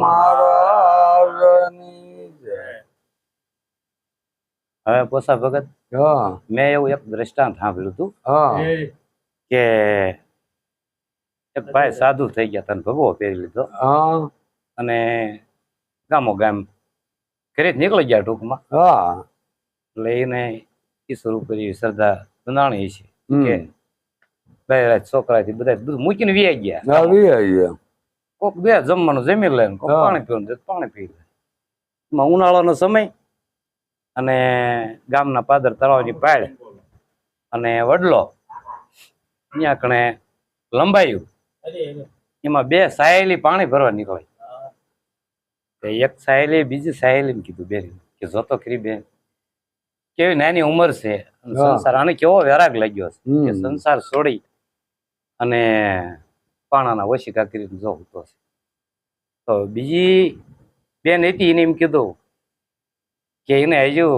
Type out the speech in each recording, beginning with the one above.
મહારાજની જય. હવે પોસા ભગત મેં એવું એક દ્રષ્ટાંત સાંભળ્યું હતું કે એક ભાઈ સાધુ થઈ ગયા તને ભગવો પહેરી લીધો. અને ગામો ગામ ઘરે જ નીકળી ગયા ટૂંકમાં. હા. એટલે એને એ ઉપર કરી શ્રદ્ધા બંધાણી છે કે છોકરાથી બધા બધું મૂકીને વ્યાઈ ગયા. આવી આવીએ કોક બે જમવાનું જમી લે કોક પાણી પીવું દે પાણી પી લે. એમાં ઉનાળાનો સમય અને ગામના પાદર તળાવની પાળ અને વડલો ત્યાં કણે લંબાયું. એમાં બે સાયેલી પાણી ભરવા નીકળી. એક સાયલી બીજી સાયલી કીધું બેન કે જોતો ખરી બેન. કેવી નાની ઉંમર છે સંસાર આને કેવો વેરાગ લાગ્યો છે. સંસાર છોડી અને પાણાના ઓશિકા કરીને જો હતો છે. તો બીજી બેન હતી એને એમ કીધું કે એને હજુ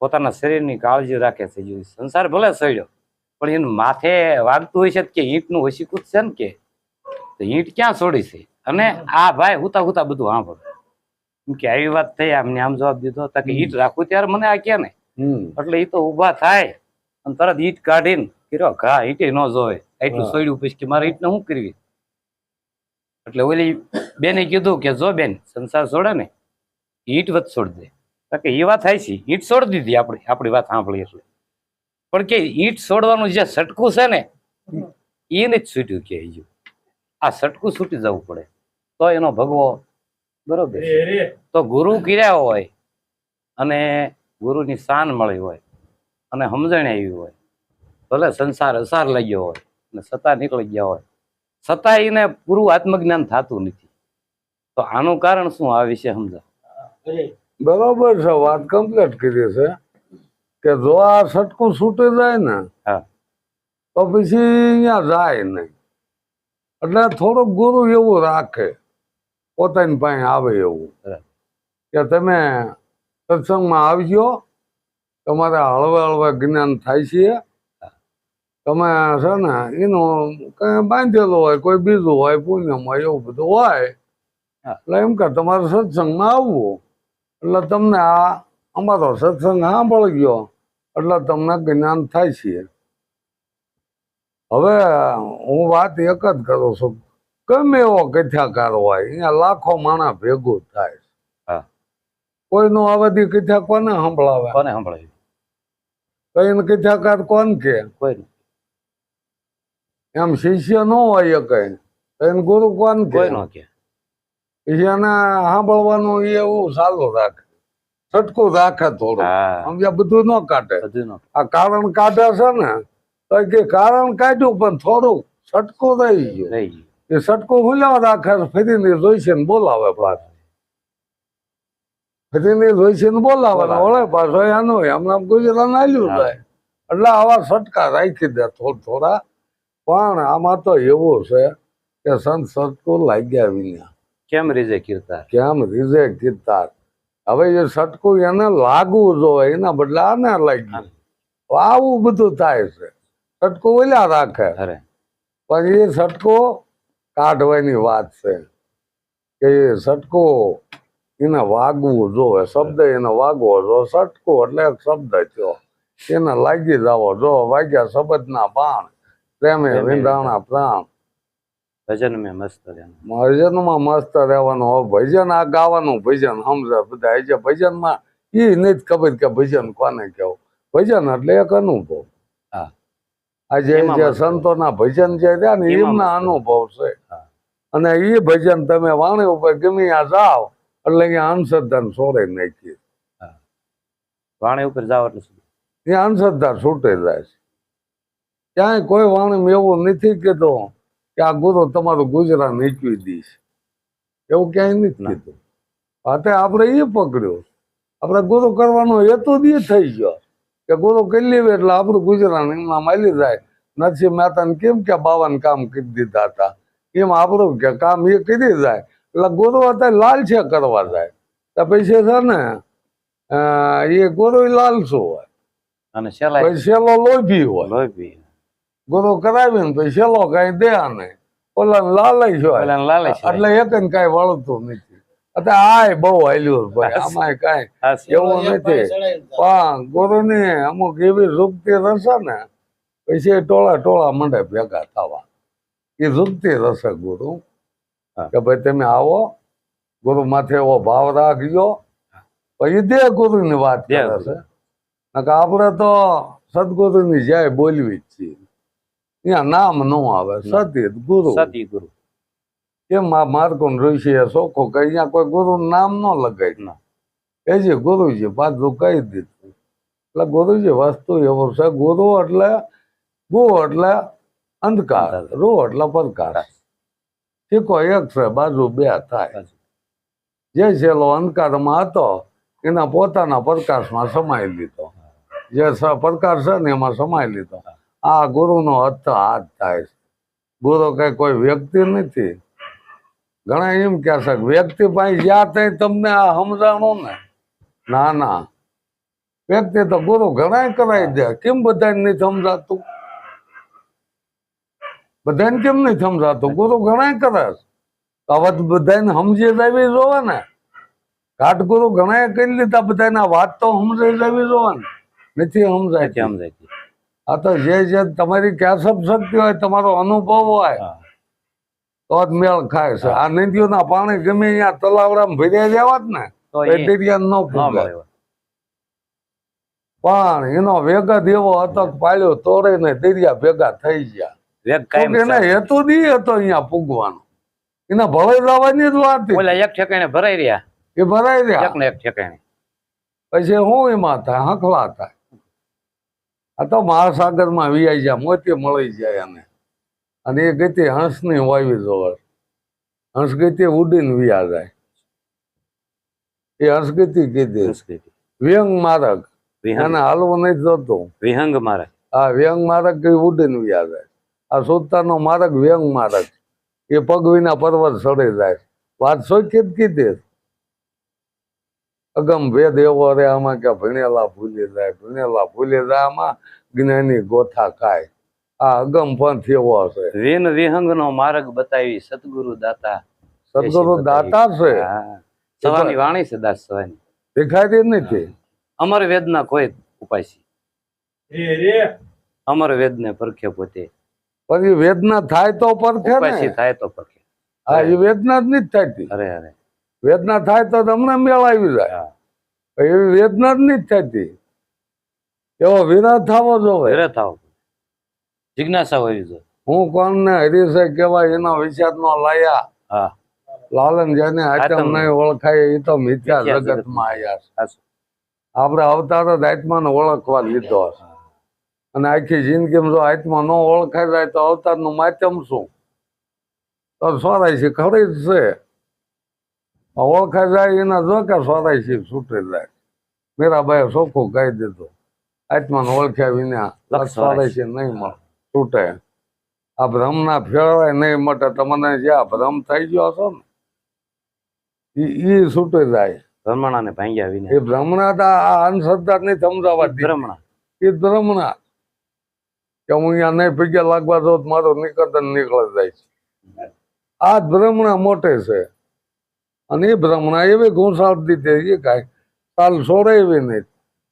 પોતાના શરીરની કાળજી રાખે છે સંસાર ભલે સડ્યો પણ એનું માથે વાગતું હોય છે કે ઈંટનું ઓશિકું જ છે ને કે તો ઈંટ ક્યાં છોડી છે? અને આ ભાઈ હુતા હુતા બધું સાંભળ. એમ કે આવી વાત થઈ આમને આમ જવાબ દીધો કે ઈંટ રાખું ત્યારે મને આ કે ને? એટલે એ તો ઊભા થાય અને તરત ઈંટ કાઢીને કર્યો. ઘા ઈંટે ન જોવે. એટલું સોડ્યું પછી કે મારે ઈંટને શું કરવી? એટલે ઓલી બેને કીધું કે જો બેન સંસાર છોડે ને ઈંટ વધ છોડ દે કે એ વાત થાય છે ઈંટ છોડી દીધી આપણે આપણી વાત સાંભળી એટલે. પણ કે ઈંટ છોડવાનું જે સટકું છે ને એને જ છૂટ્યું કે આ સટકું છૂટી જવું પડે. તો એનો ભગવો બરોબર તો ગુરુ કર્યા હોય અને ગુરુની શાન મળી હોય અને સમજણ આવી હોય. ભલે સંસાર અસાર લઈ ગયો હોય અને સતા નીકળી ગયા હોય છતાં એને પૂરું આત્મજ્ઞાન થતું નથી. તો આનું કારણ શું આ વિશે સમજા? બરોબર છે વાત કમ્પ્લીટ કરી છે કે જો આ સટકું છૂટી જાય ને હા. તો પછી અહીંયા જાય નહીં. એટલે થોડુંક ગુરુ એવું રાખે પોતાની પાસે આવે એવું. કે તમે સત્સંગમાં આવજો તમારે હળવે હળવે જ્ઞાન થાય છે. તમે છે ને એનો કઈ બાંધેલું હોય કોઈ બીજું હોય પુણ્યમાં એવું બધું હોય. એટલે એમ કે તમારે સત્સંગમાં આવવું. એટલે તમને આ અમારો સત્સંગ સાંભળી ગયો એટલે તમને જ્ઞાન થાય છે. હવે હું વાત એક જ કરું છું. ગમે એવો કથાકાર હોય અહીંયા લાખો માણા ભેગું થાય. હા. કોઈનું આવાદી કથા કોને સંભળાવે? કોને તો એને કથાકાર કોણ કે? કોઈ. એમ શિષ્ય ન હોય કઈ. એને ગુરુ કોણ કે? પછી એને સાંભળવાનું એવું સારું રાખે. સટકું રાખે થોડું. સમજ્યા? બધું ન કાઢે. આ કારણ કાઢે છે ને તો કે કારણ કાઢ્યું પણ થોડું સટકું રહી ગયું. એ સટકું હુલ્યા રાખે ફરીને જોઈશે ને બોલાવે પાછું. ફરીને જોઈશે ને બોલાવે ને. વળે પાછો. એનું હમણાં ગુજરાત આલ્યું. જાય. એટલે આવા સટકા રાખી દે થોડા થોડા. પણ આમાં તો એવું છે કે સંત સટકું લાગ્યા વિના. કેમ રીજે કીર્તા? કેમ રીઝે કીધા હવે એ સટકું એને લાગવું જોઈએ એના બદલે આને લાગ્યું. આવું બધું થાય છે. સટકું ઓલ્યા રાખે. અરે. પણ એ સટકો કાઢવાની વાત છે કે એ સટકો એને વાગવું જોવે શબ્દ એને વાગવો જો સટકો એટલે શબ્દ થયો. એને લાગી જાવો જો વાગ્યા શબ્દના બાણ. પ્રેમે વિંધાણા પ્રાણ. ભજન મેં મસ્ત. ભજનમાં મસ્ત રહેવાનું. હવે ભજન આ ગાવાનું ભજન સમજે બધા? જે ભજનમાં એ નથી ખબર કે ભજન કોને કેવું ભજન એટલે એક અનુભવ. આજે જે જે. સંતોના ભજન છે ત્યાં ને એમના અનુભવ છે. અને એ ભજન તમે વાણી ઉપર ગમે આ જાઓ એટલે અહીંયા અંધશ્રદ્ધા છોડે નાખી વાણી ઉપર જાઓ એટલે? ત્યાં છૂટે જાય છે. ક્યાંય કોઈ વાણી એવું નથી કહેતો કે આ ગુરુ તમારું ગુજરાત નીચવી દઈશ. એવું ક્યાંય નથી. કીધું. હાથે આપણે એ પકડ્યું. આપણે ગુરુ કરવાનો હેતુ જ એ થઈ ગયો કે ગુરુ કરી લેવી એટલે આપણું ગુજરાત એમના માલી જાય. નરસિંહ મહેતાને કેમ કે બાવાને કામ કરી દીધા હતા. એમ આપણું કે કામ એ કરી જાય. એટલે ગુરુ અત્યારે લાલ છે કરવા જાય. તો પછી છે ને એ ગુરુ લાલસો હોય. અને પછી લોભી હોય. પી. ગુરુ કરાવીને તો છેલ્લો કઈ દે ને ઓલા લાલચ હોય લાલચ એટલે એક ને કઈ વળતું નથી. અત્યારે આય બહુ હાલ્યું ભાઈ. આમાં કઈ એવું નથી. પણ ગુરુની અમુક એવી રૂપતી રસે ને પછી ટોળા ટોળા મંડે ભેગા થવા. એ રૂપતી રસે ગુરુ. કે ભાઈ તમે આવો ગુરુ માથે એવો ભાવ રાખજો. પછી દે ગુરુની વાત કરે છે. આપણે તો સદગુરુની જાય બોલવી જ છીએ. ત્યાં નામ ન આવે સતી ગુરુ. સતી ગુરુ. કેમ આ માર્કોન ઋષિ એ સોખો કે અહીંયા કોઈ ગુરુ નામ ન લગાય ના. એ જે ગુરુજી પાછું કહી દીધું. એટલે ગુરુજી વસ્તુ એવું છે ગુરુ એટલે ગુ એટલે અંધકાર. રૂ એટલે પડકાર. શીખો એક છે બાજુ બે થાય. જે છેલ્લો અંધકારમાં હતો એના પોતાના પ્રકાશમાં સમાઈ લીધો. જે પ્રકાશ છે ને એમાં સમાઈ લીધો. આ ગુરુનો અર્થ હાથ થાય છે. ગુરુ કઈ કોઈ વ્યક્તિ નથી. ઘણા એમ કહે છે કે વ્યક્તિ પાસે જ્યાં ત્યાં તમને આ સમજાણો ને. ના ના. વ્યક્તિ તો ગુરુ ઘણા કરાવી દે. કેમ બધાને નહીં સમજાતું? બધાને કેમ નહીં સમજાતું? ગુરુ ઘણા કરે હવે તો બધાને સમજી જવી જોવે ને. ઘાટગુરુ ઘણા કરી લીધા, બધાને વાત તો સમજાઈ જવી જોવે ને. નથી સમજાય. નથી સમજાતી. આ તો જે જે તમારી કેસબ શક્તિ હોય તમારો અનુભવ હોય તો જ મેળ ખાય છે. આ નદીઓના પાણી ગમે અહીંયા તલાવડા ભર્યા જવા જ ને દરિયા ન પણ એનો વેગ જ એવો હતો પાડ્યો તોડે ને દરિયા ભેગા થઈ ગયા. એના. હેતુ દી હતો અહીંયા પૂગવાનો એના ભલે જવાની જ વાત એક ઠેકાણે ભરાઈ રહ્યા. એ ભરાઈ એક રહ્યા. ને એક ઠેકાણે. પછી હું એમાં થાય હંખલા થાય. આ તો મહાસાગરમાં વિયાઈ જાય મોતી મળી જાય એને અને એ ગતિ હંસની વાવી જોવર હંસ ગતિ ઉડીને વિયા જાય. એ હંસ ગતિ કીધી. વ્યંગ મારક. અને હાલવો નહીં જોતું. વિહંગ મારક. આ વ્યંગ મારક કઈ ઉડીને વિયા જાય. આ સુતાનો મારક વ્યંગ મારક. એ પગ વિના પર્વત ચડી જાય. વાત સોચી જ કીધી અગમ ભેદ એવો રે આમાં કે ભણેલા ભૂલી જાય ભણેલા ભૂલી જાય આમાં જ્ઞાની ગોથા ખાય. આ અગમ પંથ એવો છે. વિન વિહંગ નો માર્ગ બતાવી સદગુરુ દાતા સદગુરુ દાતા છે. સવાની વાણી છે દાસ સવાની. દેખાતી નથી અમર વેદના કોઈ ઉપાય છે અમર વેદ ને પરખે પોતે. પછી વેદના થાય તો પરખે ઉપાસી ને થાય તો પરખે. હા એ વેદના જ નથી થતી અરે અરે. વેદના થાય તો તમને મેળ આવી જાય. એવી વેદના જ નહીં થતી. એવો વિરાટ થવો જોવે ઘરે થાવ જિજ્ઞાસા હોવી જોઈએ. હું કોણ ને હરીશે કેવાય એના વિચાર નો લાયા. હા. લાલન જેને આતમ આતમ નહીં ઓળખાય એ તો મિથ્યા મિથ્યા જગત જગતમાં. આવ્યા છે. આપણે અવતાર જ આત્માને ઓળખવા લીધો છે. અને આખી જિંદગીમાં જો આત્મા ન ઓળખાય જાય તો અવતારનું માધ્યમ શું? તો સોરાયસી ખરી જ છે. ઓળખાય જાય એના જો કે છે છૂટી જાય. મીરાબાઈએ ચોખ્ખું કહી દીધું. આત્માને ઓળખ્યા વિના લક્ષ સોરાયસી નહીં મળે છૂટે. આ ભ્રમના ફેરવાય નહીં મટે તમને જે આ ભ્રમ થઈ ગયો હશો ને એ ઈ જાય. ભ્રમણાને ભાંગ્યા વિના. એ ભ્રમણા તો આ અંધશ્રદ્ધા નહીં સમજાવવા ભ્રમણા બ્રહ્મણા. એ ભ્રમણા કે હું અહીંયા નહીં ભેગ્યા લાગવા દઉં મારું નિકટન નીકળી જાય છે. આ જ ભ્રમણા મોટે છે. અને એ ભ્રમણા એવી ઘૂંસાડ દીધી એ કાંઈ. કાલ એવી નહીં.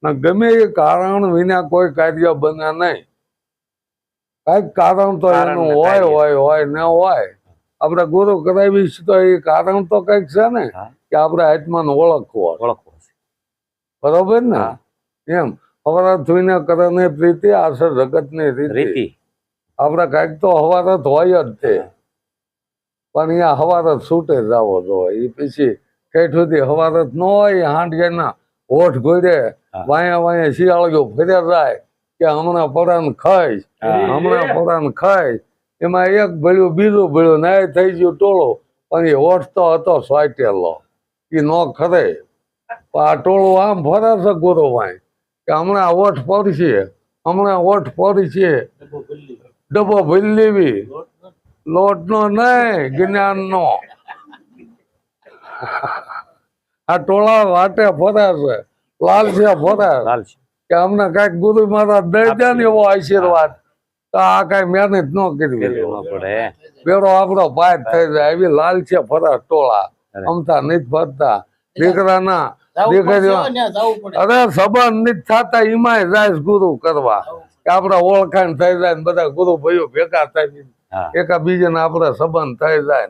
ને ગમે એ કારણ વિના કોઈ કાર્ય બને નહીં. કંઈક કારણ તો એનું હોય હોય હોય ને હોય. આપણે ગુરુ કરાવીશ તો એ કારણ તો કંઈક છે ને કે આપણે આત્માને ઓળખવો ઓળખવો. બરોબર ને. એમ. હવારત થઈને કરને પ્રીતિ આ છે જગતની રીતિ. રીતિ. આપણે કાંઈક તો હવારત હોય જ તે. પણ અહીંયા હવારત છૂટે જાવો જોઈએ એ પછી કઈ સુધી હવારત ન હોય હાંડિયાના હોઠ ઘોડે હા. વાયા વાયા શિયાળીઓ ફર્યા જાય કે હમણાં પરાન ખાઈશ હમણાં પરાન ખાઈશ. એમાં એક ભળ્યું બીજું ભળ્યું નાય થઈ ગયું ટોળો પણ એ હોઠ તો હતો સ્વાટેલો. એ નો ખરે. આ ટોળું આમ ફરે છે ગુરુ વાય કે હમણાં ઓઠ પડશે હમણાં ઓઠ પડશે ડબ્બો ભરી લેવી. લોટ નો નહીં જ્ઞાન નો આ ટોળા વાટે ફરે છે લાલ ફરે. કે અમને કંઈક ગુરુ માતા દઈ દે ને એવો આશીર્વાદ. તો આ કઈ મહેનત ન કરવી. કરવું ન પડે. બેડો આપણો પાર થઈ જાય. એવી લાલ છે ફરા ટોળા. અમતા નથી ફરતા. દીકરાના દીકરીઓ અરે સંબંધ નથી થતા એમાંય જાય ગુરુ કરવા. કે આપડા ઓળખાણ થઈ જાય બધા ગુરુ ભાઈઓ ભેગા થાય હા. એકા બીજાને આપડે સંબંધ થઈ જાય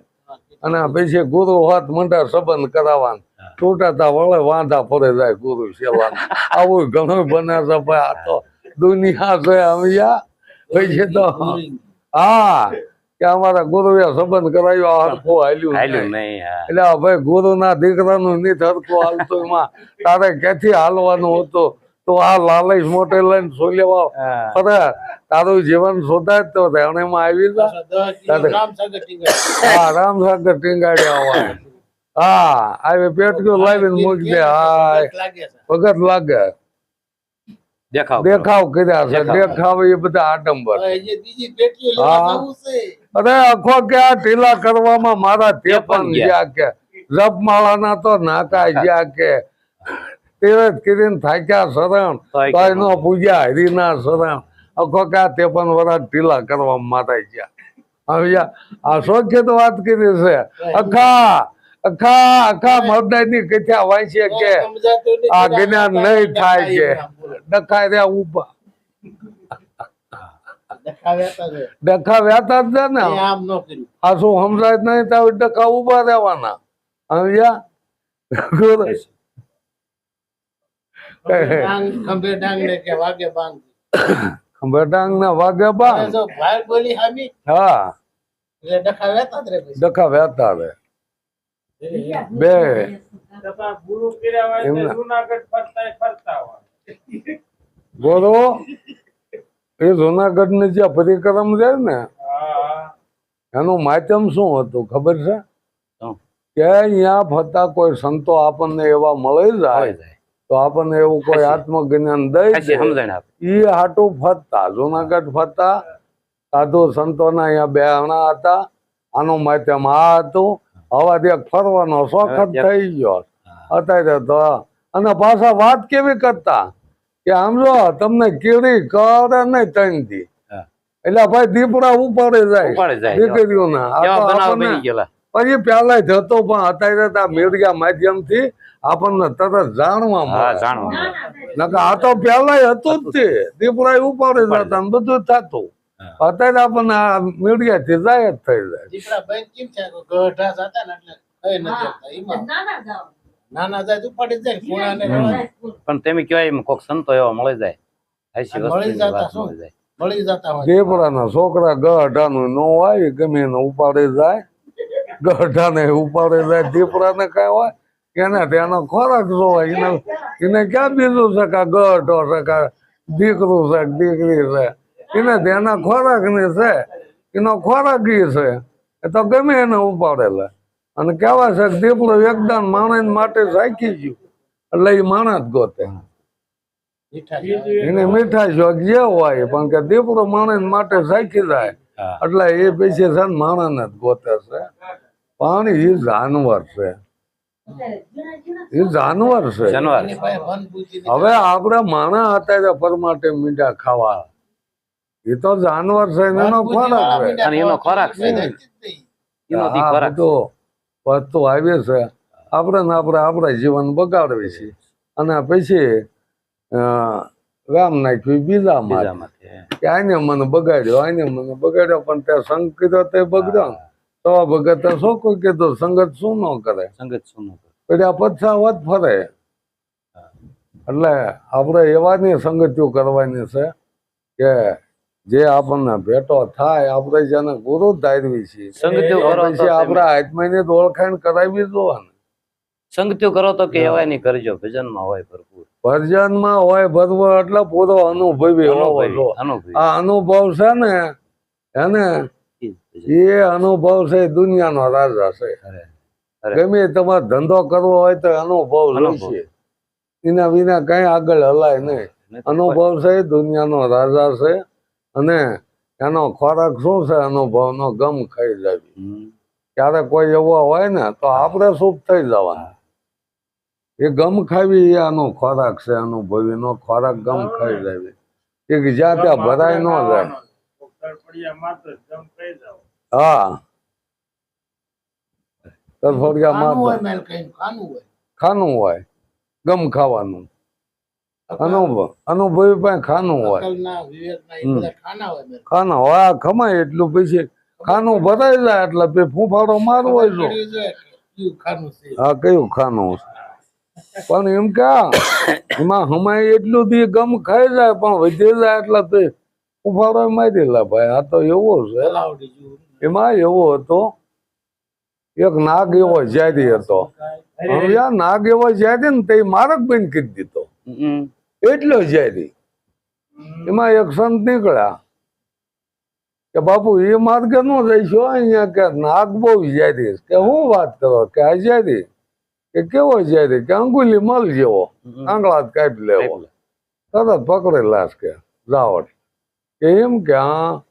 અને પછી ગુરુ હાથ મંડા સંબંધ કરાવવાનું. તૂટાતા વળે વાંધા પડે જાય ગુરુ સેવાનું. આવું ઘણું બને છે ભાઈ આ તો દુનિયા છે અમિયા પછી તો હા કે અમારા ગુરુ સંબંધ કરાવ્યો હરખો હાલ્યું નહીં. નહીં એટલે ભાઈ ગુરુ ના દીકરાનું નીત હરખું હાલતું એમાં. તારે ક્યાંથી હાલવાનું હતું? તો આ લાલચ મોટે લઈને સોલેવા લેવા બધા તારું જીવન તો આવી જા. દસ રામ સાગર ટીંગા. હા રામસાગર ટીંગાડી આવવા. હા આવી પેટકું લાવીને મૂકી દે. હા વખત લાગે. દેખાવ. દેખાવ કર્યા છે. દેખાવ. એ બધા આડંબર. અરે આખો કે આ ઢીલા કરવામાં મારા તે પણ ગયા કે. જપમાળાના તો નાકા ગયા કે. તીરથ કરીને થાક્યા શરણ. તોય તોય કે નો પૂજ્યા હરિના શરણ. આખો કે તેપન વર્ષ ઢીલા કરવામાં મારા ગયા. હવે આ તો વાત કરી છે. અખા અખા અખા કથા વાંચીએ કે? આ જ્ઞાન નહીં થાય છે. ડખાય રહ્યા ઊભા. ડખા વ્યાતા જ ને? આમ ન કર્યું. આ શું સમજાય નહીં? તો ડખા ઊભા રહેવાના. સમજ્યા ખંભે ડાંગ ને કે વાગે બાંગ ના વાગે ભાઈ બોલી હામી. હા. ડખા રે બે. ગુરુ એ જુનાગઢની જે પરિક્રમ છે ને એનું માધ્યમ શું હતું ખબર છે? કે અહીંયા ફરતા કોઈ સંતો આપણને એવા મળી જાય જાય. તો આપણને એવું કોઈ. આત્મજ્ઞાન દઈ ઈ હાટું ફરતા જુનાગઢ ફરતા સાધુ સંતોના અહીંયા બેહણા હતા. આનું માધ્યમ આ હતું. હવા દેખ ફરવાનો શોખ જ થઈ ગયો. અત્યારે તો અને પાછા વાત કેવી કરતા? કે આમ જો તમને કીડી કરે નહીં ત્રણ એટલે ભાઈ દીપડા ઉપાડે જાય. ઉપાડે જાય. દીકરીઓના. પછી પેલા જતો પણ અત્યારે આ મીડિયા માધ્યમથી આપણને તરત જાણવા હા મળે. આ તો પેલા હતું જ તે. દીપડા ઉપાડે જતા બધું થતું. અત્યારે આપણને આ મીડિયા થી જાય જ થઈ જાય. ગઢા ને ને ને પણ તમે કહેવાય કોક સંતો એવા મળી જાય. મળી જતા મળી જતા દીપડાના છોકરા ગઢાનું નો હોય ગમે એને ઉપાડી જાય ગઢાને ઉપાડે દીપડાને કઈ હોય એને તેનો ખોરાક જોવાય એને એને ક્યાં બીજું છે કે ગઢો છે કે દીકરું છે દીકરી છે? એને તેના ખોરાકની છે એનો ખોરાક ઈ છે. એ તો ગમે એને ઉપાડેલા. અને કહેવાય છે દીપડો એકદમ માણસ માટે રાખી ગયું. એટલે એ માણસ ગોતે. એને મીઠાઈ શોખ જે હોય પણ કે દીપડો માણસ માટે સાખી જાય એટલે એ પછી છે ને માણસ જ ગોતે છે. પણ એ જાનવર છે. એ જાનવર છે. જાનવર. હવે આપણે માણસ અત્યારે પરમાટે મીઠા ખાવા. એ તો જાનવર છે એનો ખોરાક છે. એનો ખોરાક છે. વસ્તુ આવી આપણે ને આપણે આપણા જીવન બગાડવી છે. અને પછી અ, રામ નાખ્યું બીજા માં કે આને મને બગાડ્યો આને મને બગાડ્યો પણ તે સંગ કર્યો તે બગડ્યો. ને તો ભગત શું કોઈ કીધું? સંગત શું ન કરે? સંગત શું ન કરે? આ પછાવત ફરે. એટલે આપણે એવાની સંગતિઓ કરવાની છે કે જે આપણને ભેટો થાય આપણે જેને ગુરુ ધારવી છીએ આપણે આત્માની ઓળખાણ કરાવી જોવાને. સંગતિઓ કરો તો કે એવાય નહીં કરજો ભજનમાં હોય ભરપૂર. ભજનમાં હોય ભરપૂર એટલે પૂરો અનુભવી હોવો. અનુભવી. આ અનુભવ છે ને એને. એ અનુભવ છે દુનિયાનો રાજા છે. ગમે તમારે ધંધો કરવો હોય તો અનુભવ અનુભવ. એના વિના કઈ આગળ હલાય નહીં. અનુભવ છે દુનિયાનો રાજા છે અને એનો ખોરાક શું છે અનુભવનો ગમ ખાઈ હમ. ત્યારે કોઈ એવો હોય ને તો આપણે શુભ થઈ જવાના. એ ગમ ખાવી એ આનો ખોરાક છે અનુભવીનો ખોરાક ગમ ખાઈ જાય એ જ્યાં ત્યાં ભરાય ન જાય. હા. તરફડિયા ખાનું હોય માત્ર મેલ કઈ ખાનું હોય? ગમ ખાવાનું. અનુભવ અનુભવી પાસે ખાનું હોય. અકલના વિવેકના એ હમ. બધા ખાના હોય મેલ ખાના હોય આ ખમાય એટલું પછી ખાનું ભરાઈ જાય એટલે ફૂંફાડો ફૂફાડો મારવો હોય કે કયું ખાનું છે. આ કયું ખાનું પણ એમ ક્યાં એમાં હમાય એટલું દી ગમ ખાઈ જાય પણ વધી જાય એટલે તે મારી ભાઈ આ તો એવો છે. એમાં એવો હતો એક નાગ એવો જારી હતો. નાગ એવો જારી ને તે મારક બેન કીધી દીધો. એટલો જારી એમાં એક સંત નીકળ્યા. કે બાપુ એ માર્ગે નો જઈશો અહીંયા કે નાગ બહુ જારી કે હું વાત કરો? કે આ જારી કે કેવો જારી કે અંગુલી મલ જેવો. આંગળા કાપી લેવો. તરત પકડેલા લાશ કે જાવટ એમ કે હા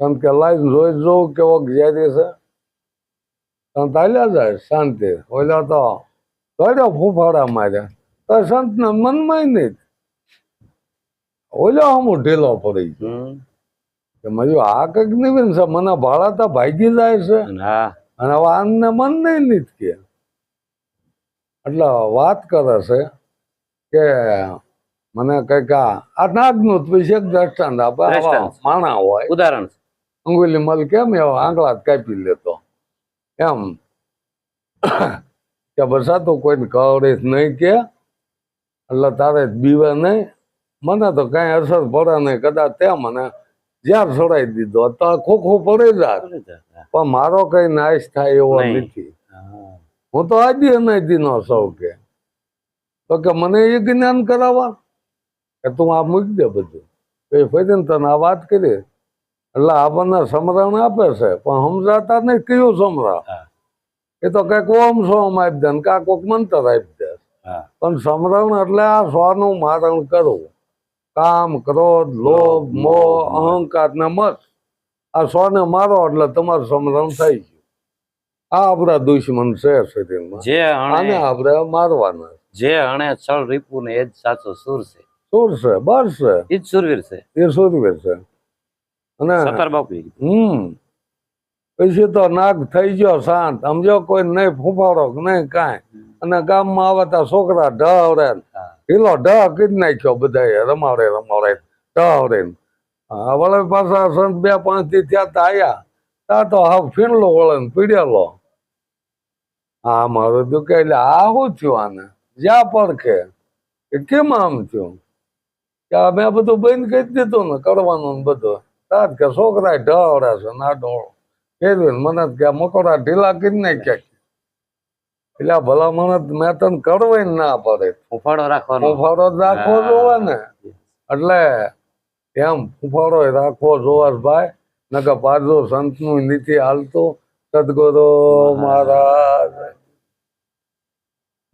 તમે કે લાઈન જોઈ જો કેવો જાય છે. સંત હાલ્યા જાય શાંતિ. ઓલા તો કર્યો ફૂફાડા માર્યા. તો સંતને મનમાં નહીં. ઓલો હમું ઢીલો પડી. કે મજુ આ કંઈક નહીં છે મને ભાડા તો ભાગી જાય છે. અને હવે આને મન નહીં નીત કે. એટલે વાત કરે છે કે મને કંઈક આ નાગનું પછી એક દ્રષ્ટાંત આપે. માણા હોય. ઉદાહરણ. અંગુલી મલ કેમ એવો આંગળા કાપી લેતો? એમ. કે બસાતું કોઈને કવડીશ નહીં કે એટલે તારે બીવે નહીં. મને તો કઈ અસર પડે નહીં. કદાચ તે મને જ્યાં છોડાઈ દીધો. તો ખોખો પડે જાય પણ મારો કઈ નાશ થાય એવો નથી. હું. તો આજે અનાદિ નો સૌ કે. તો કે મને એ જ્ઞાન કરાવવા? કે તું આ મૂકી દે બધું. તો એ ફરીને તને આ વાત કરી. એટલે આપણને સમરણ આપે છે પણ સમજાતા નહીં કયું સમરણ. એ તો કંઈક ઓમ સોમ આપી દે ને કાં કોઈક મંતર આપી દે. પણ સમરણ એટલે આ સ્વનું મારણ કરવું. કામ ક્રોધ લોભ મોહ અહંકાર ને મત. આ સ્વને મારો એટલે તમારું સમરણ થઈ ગયું. આ આપણા દુશ્મન છે શરીરમાં. જે આને આપણે મારવાના જે અણે છળ રીપુ ને એ જ સાચો સુર છે. સુર છે બસ છે એ જ સુરવીર છે. એ સુરવીર છે. અને સતર બાપુ હમ. પછી તો નાગ થઈ ગયો શાંત. સમજો કોઈ નહીં ફૂફાડો કે નહીં કાંઈ. અને ગામમાં આવતા છોકરા ઢવરે. ઢીલો ઢ કરી નાખ્યો બધા રમાડે રમાડે ઢવરે. હા વળે પાછા સંત બે પાંચથી ત્યાં તા આયા. ત્યાં તો હાવ ફીણલો વળે પીડેલો. હા મારું દુઃખ એટલે આ શું થયું આને? જ્યાં પડખે. કેમ આમ થયું? કે આ મેં બધું બંધ કરી દીધું ને કરવાનું ને બધું. તાત કે છોકરા ઢાવડા છે ના ડોળ ફેરવીને મને કે મકોડા ઢીલા કરી નાખ્યા એટલે આ ભલા મને મેં તને કરવાય ના પડે. ફૂફાડો રાખવાનો. ફૂફાડો રાખવો જોવે ને એટલે એમ ફૂફાડો રાખવો જોવે છે ભાઈ. નકર પાછો સંતનું નીતિ હાલતું. સદગુરુ મહારાજ.